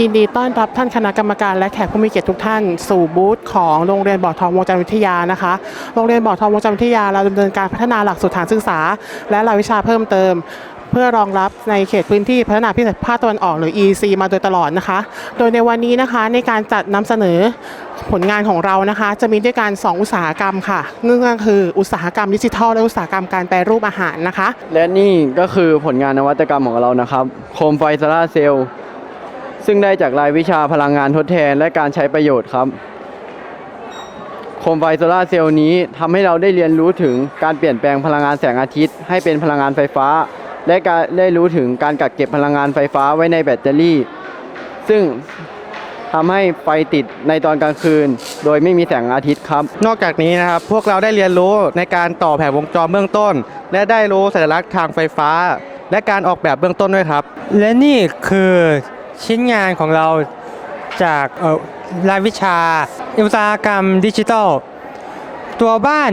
ยินดีต้อนรับท่านคณะกรรมการและแขกผู้มีเกียรติทุกท่าน สู่บูธของโรงเรียนบ่อทองวงจันทร์วิทยานะคะ โรงเรียนบ่อทองวงจันทร์วิทยาเราดำเนินการพัฒนาหลักสูตรฐานศึกษา และรายวิชาเพิ่มเติม เพื่อรองรับในเขตพื้นที่พัฒนาพิเศษภาคตะวันออกหรือ EC มาโดยตลอดนะคะ โดยในวันนี้นะคะในการจัดนำเสนอผลงานของเรานะคะ จะมีด้วยกัน 2 อุตสาหกรรมค่ะนั่นก็คืออุตสาหกรรมดิจิทัลและอุตสาหกรรมการแปรรูปอาหารนะคะ และนี่ก็คือผลงานนวัตกรรมของเรานะครับ โคมไฟโซลาร์เซลล์ ซึ่งได้จากรายวิชาพลังงานทดแทนและการใช้ประโยชน์ครับ โคมไฟโซลาร์เซลล์นี้ทำให้เราได้เรียนรู้ถึงการเปลี่ยนแปลงพลังงานแสงอาทิตย์ ให้เป็นพลังงานไฟฟ้า และการได้รู้ถึงการกักเก็บพลังงานไฟฟ้าไว้ในแบตเตอรี่ ซึ่งทำให้ไฟติดในตอนกลางคืน โดยไม่มีแสงอาทิตย์ครับ นอกจากนี้นะครับ พวกเราได้เรียนรู้ในการต่อแผงวงจรเบื้องต้น และได้รู้สัญลักษณ์ทางไฟฟ้า และการออกแบบเบื้องต้นด้วยครับ และนี่คือ ชิ้นงานของเราจากรายวิชา อุตสาหกรรมดิจิทัล ตัวบ้าน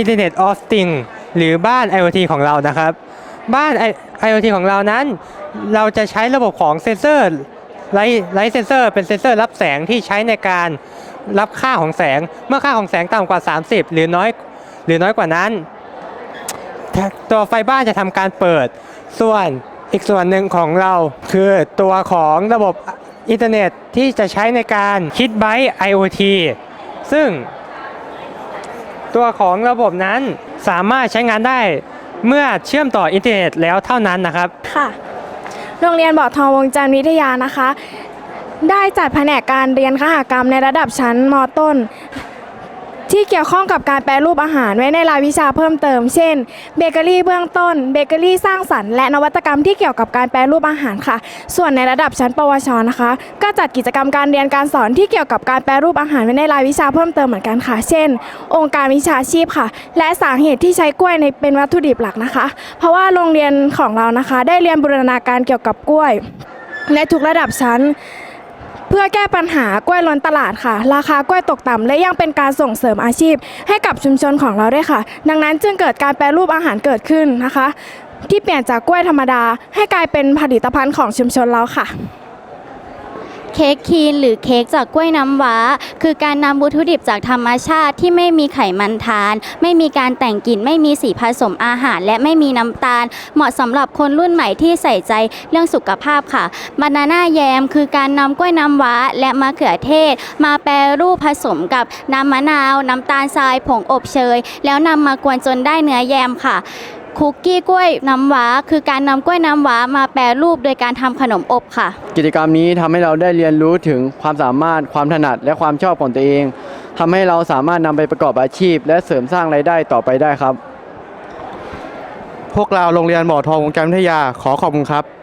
Internet of Things หรือบ้าน IoT ของเรานะครับ บ้าน I- IoT ของเรานั้น เราจะใช้ระบบของเซนเซอร์ไลท์ไลท์เซนเซอร์เป็นเซนเซอร์รับแสงที่ใช้ในการรับค่าของแสง เมื่อค่าของแสงต่ำกว่า 30 หรือน้อยหรือน้อยกว่านั้น ตัวไฟบ้านจะทำการเปิดส่วน อีกส่วนหนึ่งของเราคือตัวของระบบอินเทอร์เน็ตที่จะใช้ในการคิดไบต์ IoT ซึ่ง ตัวของระบบนั้นสามารถใช้งานได้เมื่อเชื่อมต่ออินเทอร์เน็ตแล้วเท่านั้นนะครับ ค่ะโรงเรียนบ่อทองวงจันทร์วิทยานะคะ ได้จัดแผนกการเรียนคหกรรมในระดับชั้นมต้น ที่เกี่ยวข้องกับการแปรรูปอาหารไว้ในรายวิชาเพิ่มเติม เช่น เบเกอรี่เบื้องต้น เบเกอรี่สร้างสรรค์และนวัตกรรมที่เกี่ยวกับการแปรรูปอาหารค่ะ ส่วนในระดับชั้นปวชนะคะ ก็จัดกิจกรรมการเรียนการสอนที่เกี่ยวกับการแปรรูปอาหารไว้ในรายวิชาเพิ่มเติมเหมือนกันค่ะ เช่น องค์การวิชาชีพค่ะ และสาเหตุที่ใช้กล้วยในเป็นวัตถุดิบหลักนะคะ เพราะว่าโรงเรียนของเรานะคะ ได้เรียนบูรณาการเกี่ยวกับกล้วยในทุกระดับชั้น เพื่อแก้ปัญหากล้วยล้นตลาดค่ะ ราคากล้วยตกต่ำและยังเป็นการส่งเสริมอาชีพ ให้กับชุมชนของเราด้วยค่ะ ดังนั้นจึงเกิดการแปรรูปอาหารเกิดขึ้นนะคะ ที่เปลี่ยนจากกล้วยธรรมดา ให้กลายเป็นผลิตภัณฑ์ของชุมชนเราค่ะ เค้กคีนหรือเค้กจากกล้วยน้ำว้า คือการนำวัตถุดิบจากธรรมชาติที่ไม่มีไขมันทาน ไม่มีการแต่งกลิ่น ไม่มีสีผสมอาหาร และไม่มีน้ำตาล เหมาะสำหรับคนรุ่นใหม่ที่ใส่ใจเรื่องสุขภาพค่ะบานาน่าแยมคือการนำกล้วยน้ำว้า และมะเขือเทศ มาแปรรูปผสมกับน้ำมะนาว น้ำตาลทราย ผงอบเชย แล้วนำมากวนจนได้เนื้อแยมค่ะ คุกกี้กล้วยน้ำว้า คือการนำกล้วยน้ำว้ามาแปรรูปโดยการทำขนมอบค่ะ กิจกรรมนี้ทำให้เราได้เรียนรู้ถึงความสามารถความถนัดและความชอบของตัวเองทำให้เราสามารถนำไปประกอบอาชีพ และเสริมสร้างรายได้ต่อไปได้ครับ พวกเราโรงเรียนบ่อทองวงจันทร์วิทยาขอขอบคุณครับ